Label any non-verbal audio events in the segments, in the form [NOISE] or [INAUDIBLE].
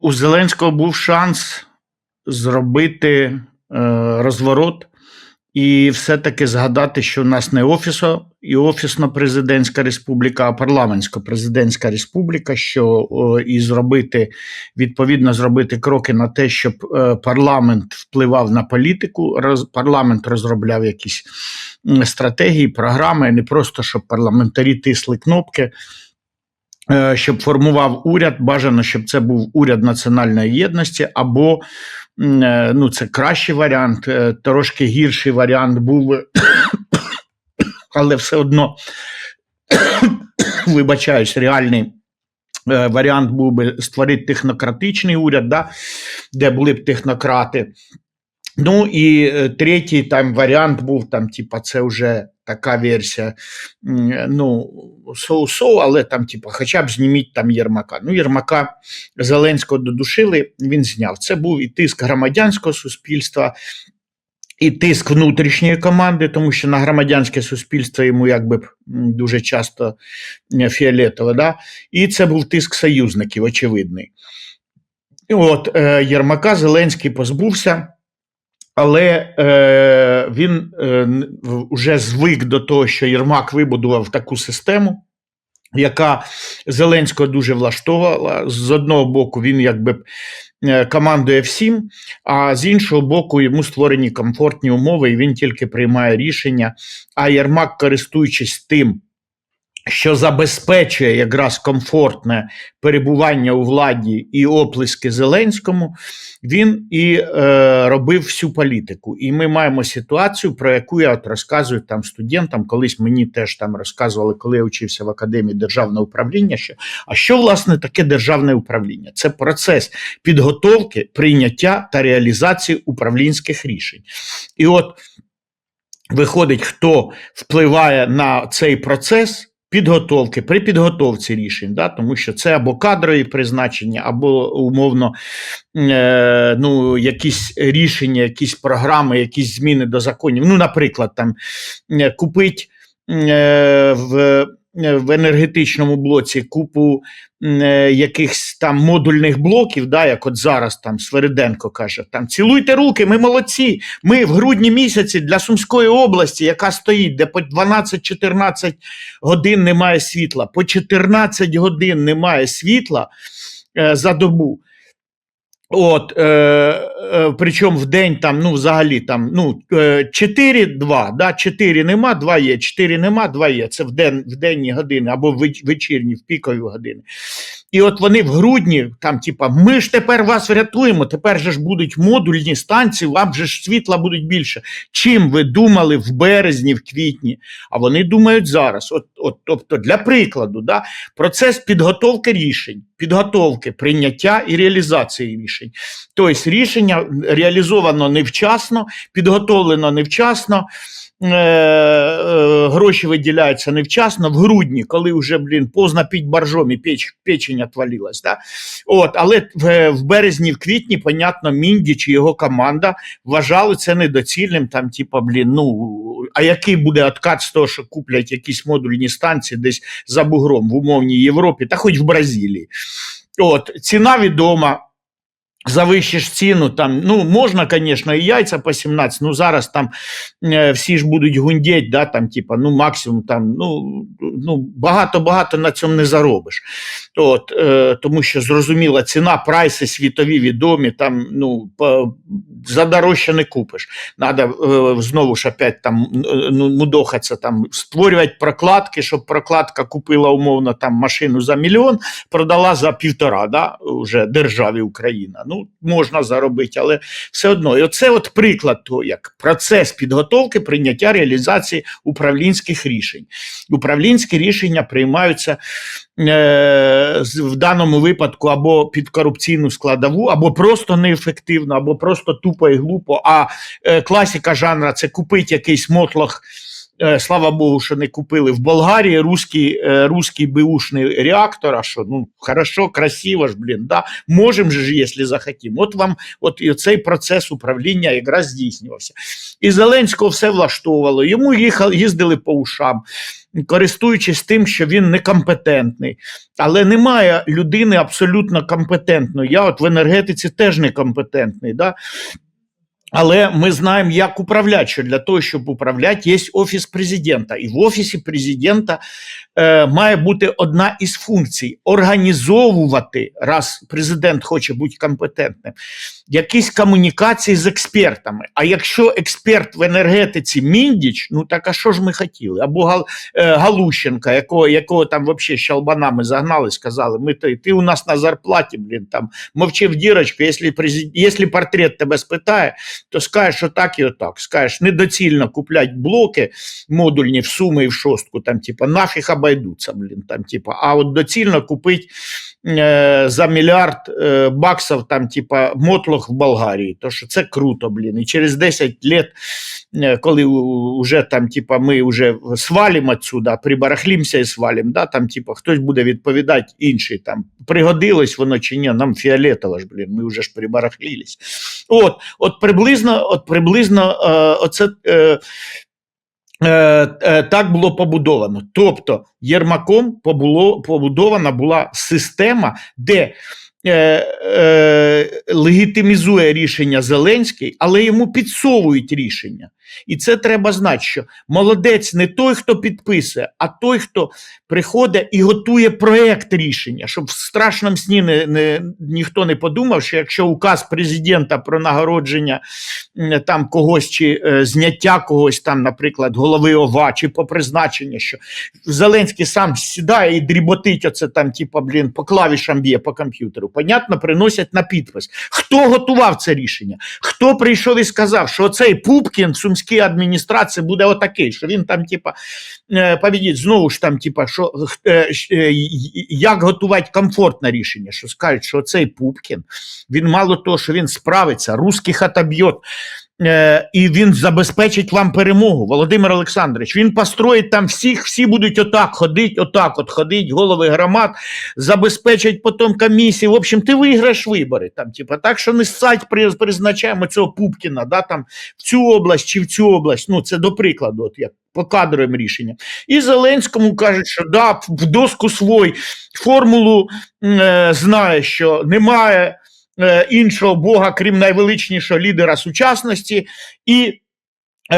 у Зеленського був шанс зробити е, розворот і все-таки згадати, що у нас не офісо і офісно-президентська республіка, а парламентсько-президентська республіка, що і зробити відповідно зробити кроки на те, щоб е, парламент впливав на політику, роз, парламент розробляв якісь стратегії, програми, не просто щоб парламентарі тисли кнопки. Е, Щоб формував уряд, бажано, щоб це був уряд національної єдності, або е, ну, це кращий варіант, е, трошки гірший варіант був, [COUGHS] але все одно, [COUGHS] вибачаюсь, реальний варіант був би створити технократичний уряд, да, де були б технократи. Ну і третій там варіант був там, типа, це вже така версія. Ну, соу-соу, але там, типа, хоча б зніміть там Єрмака. Ну, Єрмака Зеленського додушили, він зняв. Це був і тиск громадянського суспільства, і тиск внутрішньої команди, тому що на громадянське суспільство йому якби дуже часто е, фіолетово, да? і це був тиск союзників, очевидний. От е, Єрмака Зеленський позбувся. Але е, він е, вже звик до того, що Єрмак вибудував таку систему, яка Зеленського дуже влаштовувала. З одного боку, він якби е, командує всім, а з іншого боку, йому створені комфортні умови, і він тільки приймає рішення. А Єрмак, користуючись тим, що забезпечує якраз комфортне перебування у владі і оплески Зеленському, він і е, робив всю політику. І ми маємо ситуацію, про яку я от розказую там студентам. Колись мені теж там розказували, коли я вчився в академії державного управління. Що а що власне таке державне управління? Це процес підготовки, прийняття та реалізації управлінських рішень. І от виходить, хто впливає на цей процес. Підготовки при підготовці рішень, да, тому що це або кадрові призначення, або умовно е, ну, якісь рішення, якісь програми, якісь зміни до законів. Ну, наприклад, там е, купить е, в, в енергетичному блоці купу е, якихось там модульних блоків, да, як от зараз там Свериденко каже, там цілуйте руки, ми молодці. Ми в грудні місяці для Сумської області, яка стоїть, де по 12-14 годин немає світла, по 14 годин немає світла е, за добу. От, е, е, причому в день там, ну, взагалі там, ну, е, 4-2, да, 4 нема, 2 є, 4 нема, 2 є. Це в, день, в денні години або в вечірні, в пікові години. І от вони в грудні, там, типа, ми ж тепер вас врятуємо, тепер же ж будуть модульні станції, вам же ж світла будуть більше. Чим ви думали в березні, в квітні? А вони думають зараз. От, от, тобто, для прикладу, да, процес підготовки рішень, підготовки, прийняття і реалізації рішень. Тобто рішення реалізовано невчасно, підготовлено невчасно. Е, е, Гроші виділяються невчасно в грудні, коли вже блін поздно піть боржом і печ, печень отвалилась. Да? От, але в, в березні, в квітні, понятно, Міндіч і його команда вважали це недоцільним. Там, типа, блін, ну а який буде откат з того, що куплять якісь модульні станції десь за бугром в умовній Європі, та хоч в Бразилії. От, ціна відома. Завищиш ціну, там, ну, можна, звісно, і яйця по 17, ну зараз там е, всі ж будуть гундеть, да, там, типа, ну, максимум там, ну, ну, багато-багато на цьому не заробиш. От, е, тому що зрозуміла ціна, прайси світові відомі, там, ну, по, за дорожче не купиш. Надо е, знову ж опять там е, ну, мудохатися, там, створювати прокладки, щоб прокладка купила умовно там машину за мільйон, продала за півтора, да, вже державі Україна. Ну, можна заробити, але все одно. І оце от приклад того, як процес підготовки, прийняття реалізації управлінських рішень. Управлінські рішення приймаються е, в даному випадку або під корупційну складову, або просто неефективно, або просто тупо і глупо. А е, класика жанра це купить якийсь мотлох Слава Богу, що не купили в Болгарії русський, е, русський беушний реактор. А що ну хорошо, красиво ж, блін, да, можемо ж, якщо захотімо. От вам от і цей процес управління якраз здійснювався. І Зеленського все влаштовувало. Йому їхали, їздили по ушам, користуючись тим, що він некомпетентний. Але немає людини абсолютно компетентної. Я от в енергетиці теж некомпетентний. Да? Але ми знаємо, як управляти. Що для того, щоб управляти, є офіс президента. І в офісі президента е, має бути одна із функцій організовувати, раз президент хоче бути компетентним, якісь комунікації з експертами. А якщо експерт в енергетиці Міндіч, ну так а що ж ми хотіли? Або Гал, е, Галущенка, якого, якого там взагалі щалбанами загнали, сказали, ми ти, ти у нас на зарплаті, блін, там мовчи в дірочку, якщо, президент, якщо портрет тебе спитає, то скажеш отак і отак. Скажеш, недоцільно куплять блоки модульні в суми і в шостку, там, типа, нафіг обойдуться, блін, там, типа, а от доцільно купить е, за мільярд е, баксів, там, типа, мотлох в Болгарії, то що це круто, блін, і через 10 лет, е, коли уже там, типа, ми вже свалимо отсюда, прибарахлімся і свалимо, да, там, типа, хтось буде відповідати інший, там, пригодилось воно чи ні, нам фіолетово ж, блін, ми вже ж прибарахлілись. От, от приблизно, от приблизно е, оце, е, так було побудовано. Тобто Єрмаком побуло, побудована була система, де е, е, легітимізує рішення Зеленський, але йому підсовують рішення. І це треба знати, що молодець не той, хто підписує, а той, хто приходить і готує проект рішення, щоб в страшному сні не, не, ніхто не подумав, що якщо указ президента про нагородження там когось чи е, зняття когось там, наприклад, голови ОВА чи по призначенню, що Зеленський сам сідає і дріботить оце там, типа, блін, по клавішам б'є по комп'ютеру. Понятно, приносять на підпис. Хто готував це рішення? Хто прийшов і сказав, що цей Пупкін в сумській адміністрації буде отакий, що він там, типа, е, повідіть, знову ж там, типа, що е, е, як готувати комфортне рішення, що скажуть, що цей Пупкін, він мало того, що він справиться, русських отоб'є, е, і він забезпечить вам перемогу. Володимир Олександрович, він построїть там всіх, всі будуть отак ходити, отак от ходить, голови громад, забезпечать потім комісії. В общем, ти виграєш вибори. Там, типа, так що не ссать, призначаємо цього Пупкіна, да, там, в цю область чи в цю область. Ну, це до прикладу, от як по кадровим рішенням. І Зеленському кажуть, що да, в доску свой формулу е, знає, що немає іншого Бога, крім найвеличнішого лідера сучасності, і е,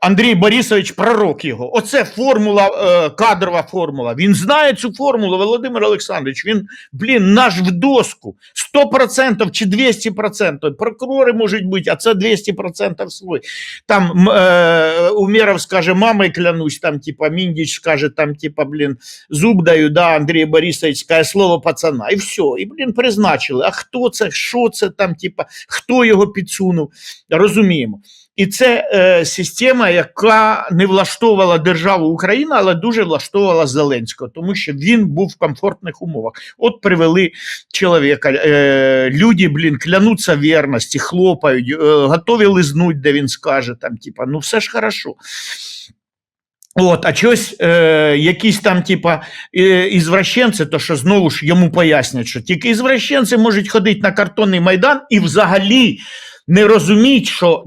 Андрій Борисович пророк його. Оце формула, е, кадрова формула. Він знає цю формулу, Володимир Олександрович. Він, блін, наш в доску. 100% чи 200%. Прокурори можуть бути, а це 200% свой. Там е, Умеров скаже, мамой клянусь, там, типа, Міндіч скаже, там, типа, блін, зуб даю, да, Андрій Борисович скаже слово пацана. І все. І, блін, призначили. А хто це, що це там, типа, хто його підсунув? Розуміємо. І це е, система, яка не влаштовувала державу Україна, але дуже влаштовувала Зеленського, тому що він був в комфортних умовах. От привели чоловіка, е, люди, блін, клянуться вірності, хлопають, е, готові лизнуть, де він скаже, там, типа, ну все ж хорошо. От, а щось е, якісь там, типа, е, ізвращенці, то що знову ж йому пояснять, що тільки ізвращенці можуть ходити на картонний майдан і взагалі не розуміють, що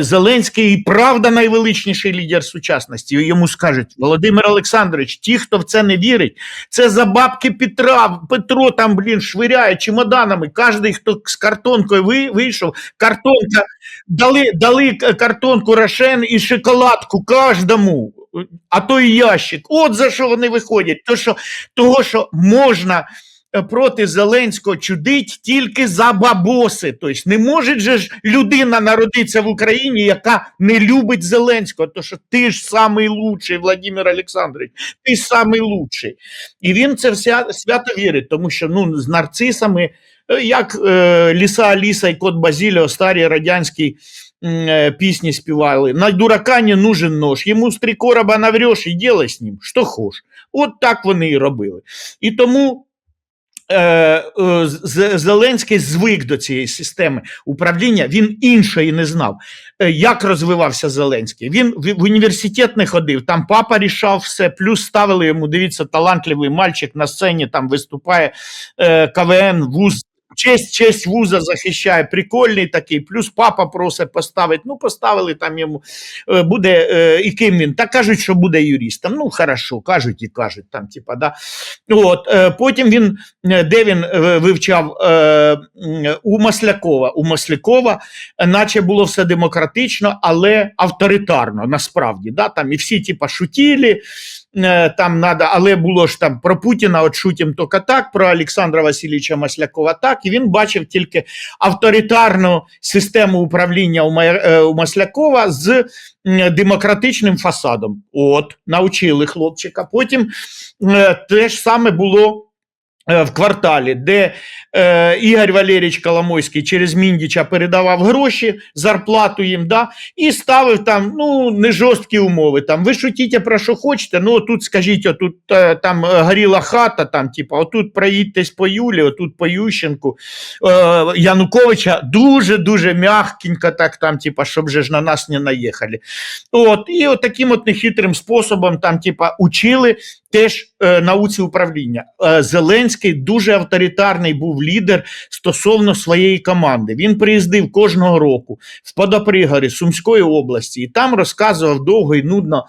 Зеленський і правда найвеличніший лідер сучасності. Йому скажуть, Володимир Олександрович, ті, хто в це не вірить, це за бабки Петра. Петро там, блін, швиряє чемоданами. Кожний, хто з картонкою ви- вийшов, картонка, дали, дали картонку Рошен і шоколадку кожному. А то і ящик. От за що вони виходять. То, що, того, що можна е, проти Зеленського чудить тільки за бабоси. Тобто не може же ж людина народитися в Україні, яка не любить Зеленського. То що ти ж самий лучший, Владимир Олександрович, ти самий лучший. І він це вся, свято вірить, тому що ну, з нарцисами, е, як е, Ліса Аліса і Кот Базіліо, старі радянські м, э, песни. На дурака не нужен нож. Йому з три короба навреш і делай з ним, що хочеш. От так вони і робили. І тому е, е, Зеленський звик до цієї системи управління, він іншої не знав. Е, Як розвивався Зеленський? Він в, університет не ходив, там папа рішав все, плюс ставили йому, дивіться, талантливий мальчик на сцені там виступає е, КВН, вуз. Честь, честь вуза захищає, прикольний такий, плюс папа просить поставити. Ну, поставили там йому, е, буде, е, і ким він? Та кажуть, що буде юристом. Ну, хорошо, кажуть і кажуть, там, типа, да. От, е, потім він, де він вивчав у Маслякова. У Маслякова, наче було все демократично, але авторитарно, насправді. Да? Там і всі, типа, шутілі, е, там надо, але було ж там про Путіна, от шутім тільки так, про Олександра Васильовича Маслякова так, і він бачив тільки авторитарну систему управління у, е, Маслякова з демократичним фасадом. От, навчили хлопчика. Потім е, те ж саме було е, в кварталі, де е, Ігор Валерійович Коломойський через Міндіча передавав гроші, зарплату їм, да, і ставив там ну, не жорсткі умови. Там, ви шутіть про що хочете, ну тут скажіть, отут е, там е, горіла хата, там, типу, отут проїдьтесь по Юлі, отут по Ющенку. Е, Януковича дуже-дуже м'якенько, так, там, типу, щоб же ж на нас не наїхали. От, і от таким от нехитрим способом там, типа, учили теж е, науці управління. Е, Зеленський дуже авторитарний був лідер стосовно своєї команди. Він приїздив кожного року в Подопригорі Сумської області і там розказував довго і нудно.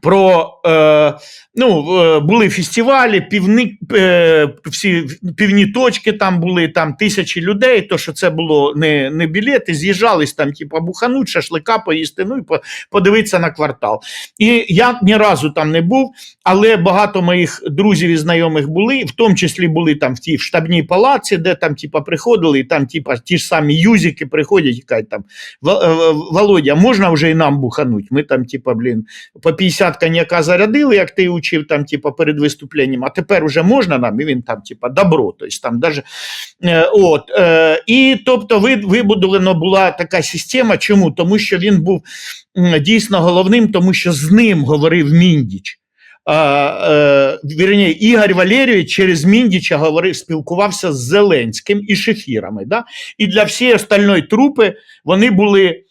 Про е, ну, е, були фестивалі, півни, е, всі півні точки там були, там тисячі людей. То що це було не, не білети, з'їжджались там, типу, бухануть, шашлика поїсти, ну і по, подивитися на квартал. І я ні разу там не був, але багато моїх друзів і знайомих були, в тому числі були там в тій в штабній палаці, де там, типа, приходили, і там, типа, ті ж самі юзики приходять кажуть там: е, Володя, можна вже і нам бухануть? Ми там, типа, блін, по 50 коньяка зарядили, як ти учив там, типа, перед виступленням, а тепер уже можна нам, і він там, типа, добро. Тобто, там даже, е, от, е, і тобто ви, вибудована була така система. Чому? Тому що він був дійсно головним, тому що з ним говорив Міндіч. А, е, вірні, Ігор Валерійович через Міндіча говорив, спілкувався з Зеленським і шефірами. Да? І для всієї остальної трупи вони були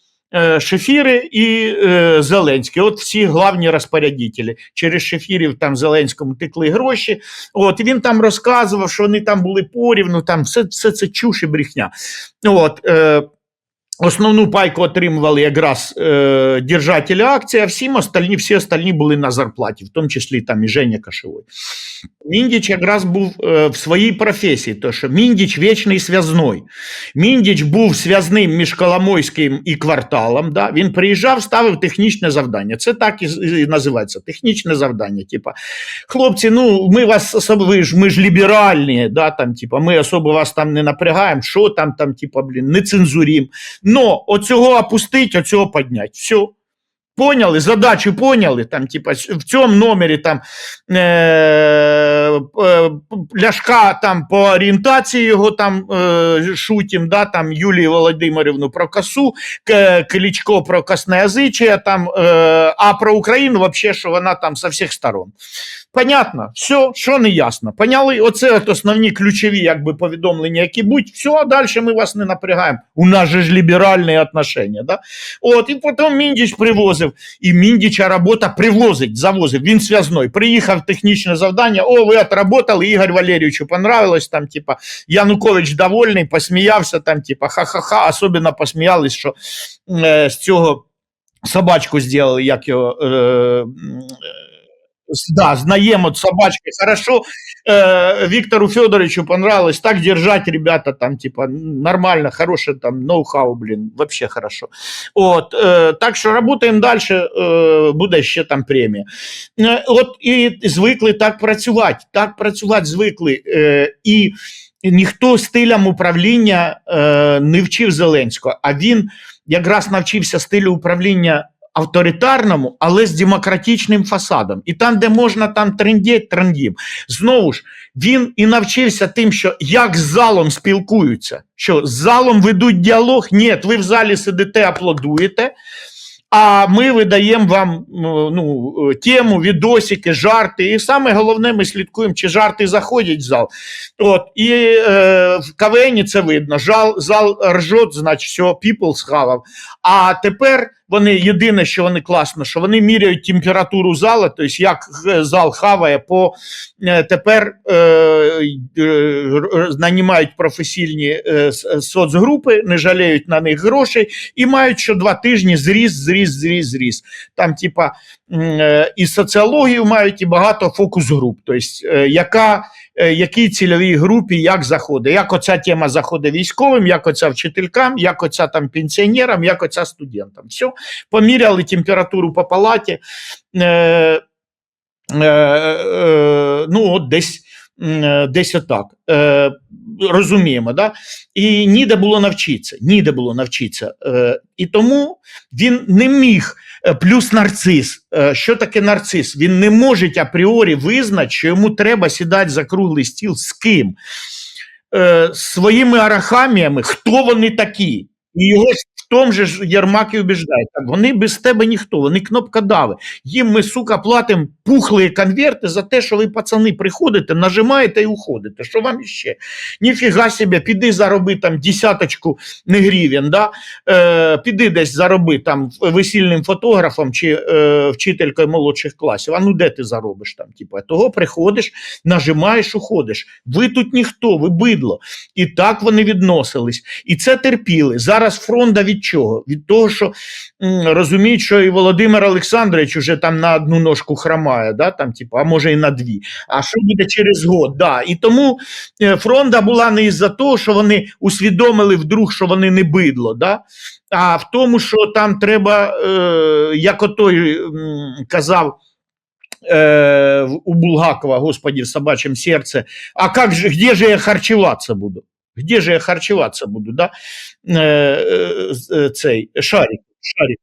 шефіри і е, Зеленський. От всі главні розпорядителі. Через шефірів там Зеленському текли гроші. От, він там розказував, що вони там були порівну, там все, все це чуш і брехня. От, е, Основну пайку отримували якраз е, держателі акції, а всім остальні, всі остальні були на зарплаті, в тому числі там і Женя Кашевой. Міндіч якраз був е, в своїй професії, то що Міндіч вічний зв'язной. Міндіч був зв'язним між Коломойським і кварталом. Да? Він приїжджав, ставив технічне завдання. Це так і, і називається технічне завдання. Типа, хлопці, ну ми вас особо, ви ж ми ж ліберальні, да, там, типа, ми особо вас там не напрягаємо, що там, там, типа, блін, не цензурім. Но оцього опустить, оцього піднять. Все. Поняли, задачу поняли, там, типа, в цьому номері там е, е, Ляшка там по орієнтації його там е, шутім, да, там Юлію Володимирівну про косу, Кличко про косноязичие, там, е, а про Україну вообще, що вона там со всіх сторон. Понятно, все, що не ясно. Поняли, оце от основні ключові якби, повідомлення, які будь, все, а далі ми вас не напрягаємо. У нас же ж ліберальні отношення. Да? От, і потім Міндіч привозив, і Міндіча робота привозить, завозив, він зв'язний. Приїхав технічне завдання, о, ви отработали, Ігор Валерійовичу понравилось, там, типа, Янукович довольний, посміявся, там, типа, ха-ха-ха, особливо посміялись, що е, з цього собачку зробили, як його... Е, да, знаем от собачки. Хорошо, э, Виктору Федоровичу понравилось. Так держать, ребята, там, типа, нормально, хорошее там ноу-хау, блин, вообще хорошо. От, э, так що работаємо далі, э, буде ще там премія. Е, От і звикли так працювати, так працювати звикли. Е, і ніхто стилям управління е, не вчив Зеленського, а він якраз навчився стилю управління авторитарному, але з демократичним фасадом. І там, де можна там трендіть, трендім. Знову ж, він і навчився тим, що як з залом спілкуються, що з залом ведуть діалог. Ні, ви в залі сидите, аплодуєте. а ми видаємо вам ну, е, тему, відосики, жарти. І саме головне, ми слідкуємо, чи жарти заходять в зал. От, і е, в КВН це видно. Жал, зал ржот, значить, все, people схавав. А тепер вони єдине, що вони класно, що вони міряють температуру зала, тобто як е, зал хаває, по е, тепер е, е, нанімають професійні е, соцгрупи, не жаліють на них грошей і мають що два тижні зріс, зріс, зріс, зріс. Там, типа, е, і соціологію мають, і багато фокус-груп. Тобто, е, яка е, якій цільовій групі як заходить. Як оця тема заходить військовим, як оця вчителькам, як оця там пенсіонерам, як оця студентам. Все, поміряли температуру по палаті. Е, е, е, ну, от десь. е, Десь отак. Е, розуміємо, да? І ніде було навчитися. Ніде було навчитися. Е, і тому він не міг. Е, Плюс нарцис. Е, Що таке нарцис? Він не може апріорі визнати, що йому треба сідати за круглий стіл з ким? Е, Своїми арахаміями, хто вони такі? І його тому же ж Єрмак і убіждає. Так, вони без тебе ніхто, вони кнопкодави. Їм ми, сука, платимо пухлі конверти за те, що ви, пацани, приходите, нажимаєте і уходите. Що вам іще? Ніфіга себе, піди зароби там десяточку гривень, да? е, піди десь зароби там весільним фотографом чи е, вчителькою молодших класів. А ну де ти заробиш там? Типу, того приходиш, нажимаєш, уходиш. Ви тут ніхто, ви бидло. І так вони відносились. І це терпіли. Зараз фронта від чого? Від того, що розуміють, що і Володимир Олександрович уже там на одну ножку хромає, да? там, типу, а може і на дві. А що буде через год? Да. І тому е, фронта була не із-за того, що вони усвідомили вдруг, що вони не бидло, да? а в тому, що там треба, е, як отой казав. Е, у Булгакова, господи, в собачьем сердце, а как же, где же я харчеваться буду? Где же я харчеваться буду, да? Е, е, е, цей, шарик, шарик.